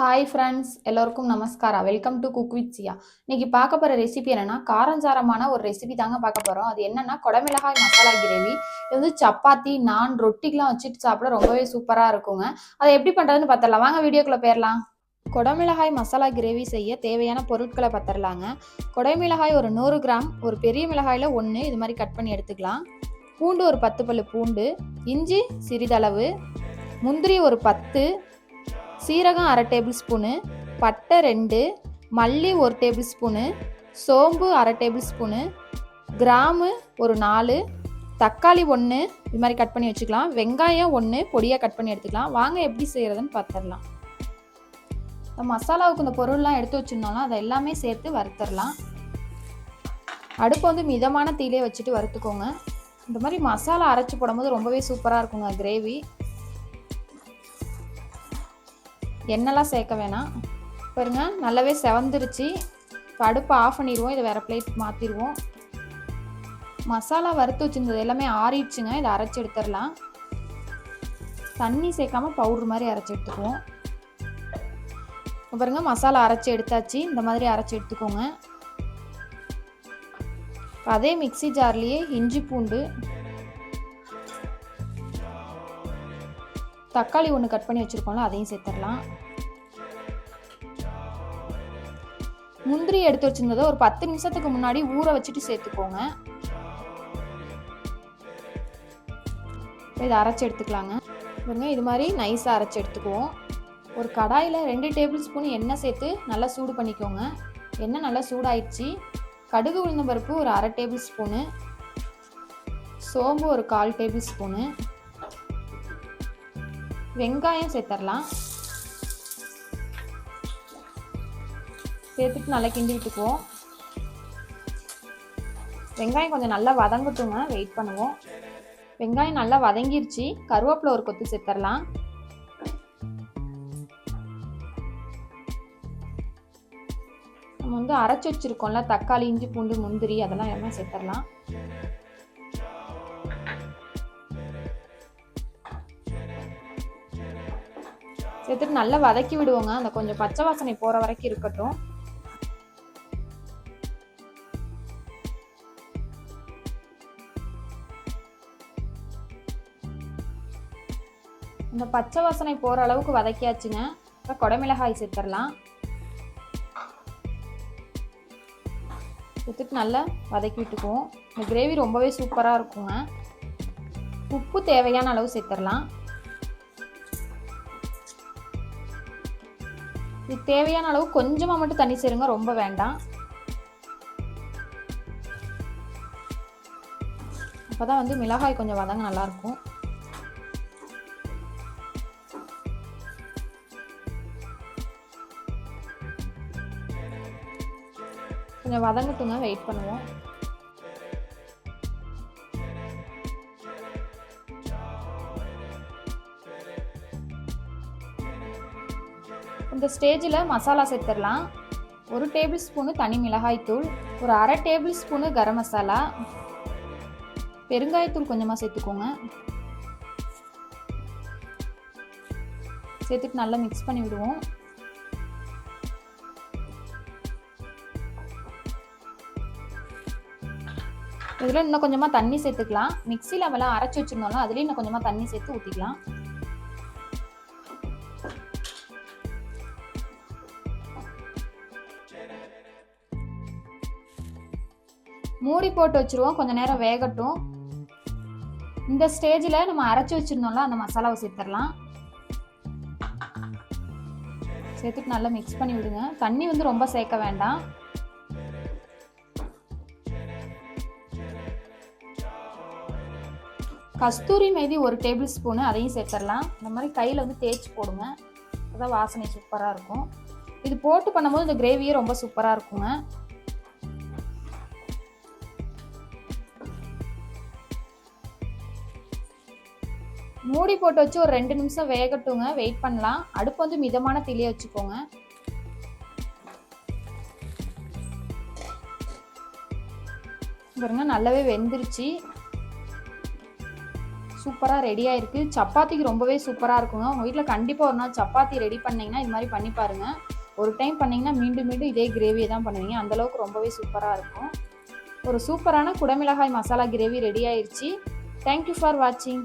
Hi friends எல்லோருக்கும் நமஸ்காரா welcome to cook with Siya இன்னைக்கு பார்க்க போகிற ரெசிபி என்னன்னா காரஞ்சாரமான ஒரு ரெசிபி தாங்க பார்க்க போகிறோம் அது என்னன்னா குடமிளகாய் மசாலா கிரேவி. இது வந்து சப்பாத்தி நான் ரொட்டிக்கெலாம் வச்சுட்டு சாப்பிட ரொம்பவே சூப்பராக இருக்குங்க. அதை எப்படி பண்ணுறதுன்னு பார்த்துடலாம். வாங்க வீடியோக்குள்ளே போயிடலாம். குடமிளகாய் மசாலா கிரேவி செய்ய தேவையான பொருட்களை பத்திரலாங்க குடமிளகாய் ஒரு நூறு கிராம் ஒரு பெரிய மிளகாயில் ஒன்று இது மாதிரி கட் பண்ணி எடுத்துக்கலாம். பூண்டு ஒரு பத்து பல்லு பூண்டு. இஞ்சி சிறிதளவு. முந்திரி ஒரு பத்து. சீரகம் அரை டேபிள் ஸ்பூனு பட்டை ரெண்டு மல்லி ஒரு டேபிள் ஸ்பூனு சோம்பு அரை டேபிள் ஸ்பூனு கிராமு ஒரு நாலு தக்காளி ஒன்று இது மாதிரி கட் பண்ணி வச்சுக்கலாம். வெங்காயம் ஒன்று பொடியாக கட் பண்ணி எடுத்துக்கலாம். வாங்க எப்படி செய்கிறதுன்னு பார்த்துடலாம் இந்த மசாலாவுக்கு இந்த பொருள்லாம் எடுத்து வச்சுருந்தோம்னா அதை எல்லாமே சேர்த்து வறுத்துடலாம் அடுப்பு வந்து மிதமான தீயிலே வச்சுட்டு வறுத்துக்கோங்க. இந்த மாதிரி மசாலா அரைச்சி போடும்போது ரொம்பவே சூப்பராக இருக்குங்க கிரேவி. எண்ணெய்லாம் சேர்க்க வேணாம். பாருங்க நல்லாவே செவந்துருச்சு. இப்போ அடுப்பை ஆஃப் பண்ணிடுவோம். இதை வேறு பிளேட் மாற்றிடுவோம் மசாலா வறுத்து வச்சுருந்தது எல்லாமே ஆறிடுச்சுங்க. இதை அரைச்சி எடுத்துடலாம். தண்ணி சேர்க்காம பவுட்ரு மாதிரி அரைச்சி எடுத்துக்குவோம். பாருங்க மசாலா அரைச்சி எடுத்தாச்சு. இந்த மாதிரி அரைச்சி எடுத்துக்கோங்க. அதே மிக்சி ஜார்லேயே இஞ்சி பூண்டு தக்காளி ஒன்று கட் பண்ணி வச்சுருக்கோம்ல அதையும் சேர்த்துடலாம். முந்திரி எடுத்து வச்சுருந்ததை ஒரு பத்து நிமிஷத்துக்கு முன்னாடி ஊற வச்சுட்டு சேர்த்துக்கோங்க. இதை அரைச்சி எடுத்துக்கலாங்க. பாருங்க இது மாதிரி நைஸாக அரைச்சி எடுத்துக்குவோம். ஒரு கடாயில் ரெண்டு டேபிள் ஸ்பூன் எண்ணெய் சேர்த்து நல்லா சூடு பண்ணிக்கோங்க. எண்ணெய் நல்லா சூடாயிடுச்சு. கடுகு உளுந்த பருப்பு ஒரு அரை டேபிள் ஸ்பூனு. சோம்பு ஒரு கால் டேபிள் ஸ்பூனு. வெங்காயம் சேர்த்துடலாம் சேர்த்துட்டு நல்லா கிண்டி விட்டுக்குவோம் வெங்காயம் கொஞ்சம் நல்லா வதங்கட்டுங்க வெயிட் பண்ணுவோம். வெங்காயம் நல்லா வதங்கிருச்சு கருவேப்பிலை ஒரு கொத்து சேர்த்துடலாம் நம்ம வந்து அரைச்சி வச்சிருக்கோம்ல தக்காளி இஞ்சி பூண்டு முந்திரி அதெல்லாம் எல்லாம் சேர்த்துடலாம் சேர்த்துட்டு நல்லா வதக்கி விடுவோங்க. அந்த கொஞ்சம் பச்சை வாசனை போகிற வரைக்கும் இருக்கட்டும். இந்த பச்சை வாசனை போகிற அளவுக்கு வதக்கியாச்சுங்க. இப்போ குடமிளகாய் சேர்த்துடலாம். எடுத்துட்டு நல்லா வதக்கி விட்டுக்குவோம். இந்த கிரேவி ரொம்பவே சூப்பராக இருக்குங்க. உப்பு தேவையான அளவு சேர்த்துடலாம். இது தேவையான அளவு கொஞ்சமாக மட்டும் தண்ணி சேருங்க ரொம்ப வேண்டாம். அப்போ தான் வந்து மிளகாய் கொஞ்சம் வதங்க நல்லாயிருக்கும். கொஞ்சம் வதங்கட்டுங்க வெயிட் பண்ணுவோம். இந்த ஸ்டேஜில் மசாலா சேர்த்துடலாம். ஒரு டேபிள் ஸ்பூனு தனி மிளகாய்த்தூள் ஒரு அரை டேபிள் ஸ்பூனு கரம் மசாலா. பெருங்காயத்தூள் கொஞ்சமாக சேர்த்துக்கோங்க. சேர்த்துட்டு நல்லா மிக்ஸ் பண்ணி விடுவோம். இதில் இன்னும் கொஞ்சமாக தண்ணி சேர்த்துக்கலாம். மிக்சியில் அவெல்லாம் அரைச்சி வச்சுருந்தோம்ல அதுலேயும் இன்னும் கொஞ்சமாக தண்ணி சேர்த்து ஊற்றிக்கலாம் மூடி போட்டு வச்சுருவோம். கொஞ்சம் நேரம் வேகட்டும். இந்த ஸ்டேஜில் நம்ம அரைச்சி வச்சுருந்தோம்ல அந்த மசாலாவை சேர்த்துடலாம். சேர்த்துட்டு நல்லா மிக்ஸ் பண்ணி விடுங்க. தண்ணி வந்து ரொம்ப சேர்க்க வேண்டாம். கஸ்தூரி மேதி ஒரு டேபிள் ஸ்பூனு அதையும் சேர்த்துடலாம். இந்த மாதிரி கையில் வந்து தேய்ச்சி போடுங்க. அதான் வாசனை சூப்பராக இருக்கும். இது போட்டு பண்ணும்போது இந்த கிரேவியே ரொம்ப சூப்பராக இருக்குங்க. மூடி போட்டு வச்சு ஒரு ரெண்டு நிமிஷம் வேகட்டுங்க. வெயிட் பண்ணலாம். அடுப்பு வந்து மிதமான தீலியே வச்சுக்கோங்க. பாருங்க நல்லாவே வெந்துருச்சு. சூப்பராக ரெடி ஆயிருக்கு. சப்பாத்திக்கு ரொம்பவே சூப்பராக இருக்குங்க. உங்கள் வீட்டில் கண்டிப்பாக ஒரு நாள் சப்பாத்தி ரெடி பண்ணிங்கன்னா இது மாதிரி பண்ணி பாருங்கள் ஒரு டைம் பண்ணிங்கன்னா மீண்டும் மீண்டும் இதே கிரேவியை தான் பண்ணுவீங்க. அந்தளவுக்கு ரொம்பவே சூப்பராக இருக்கும். ஒரு சூப்பரான குடமிளகாய் மசாலா கிரேவி ரெடி ஆயிடுச்சு தேங்க்யூ ஃபார் வாட்சிங்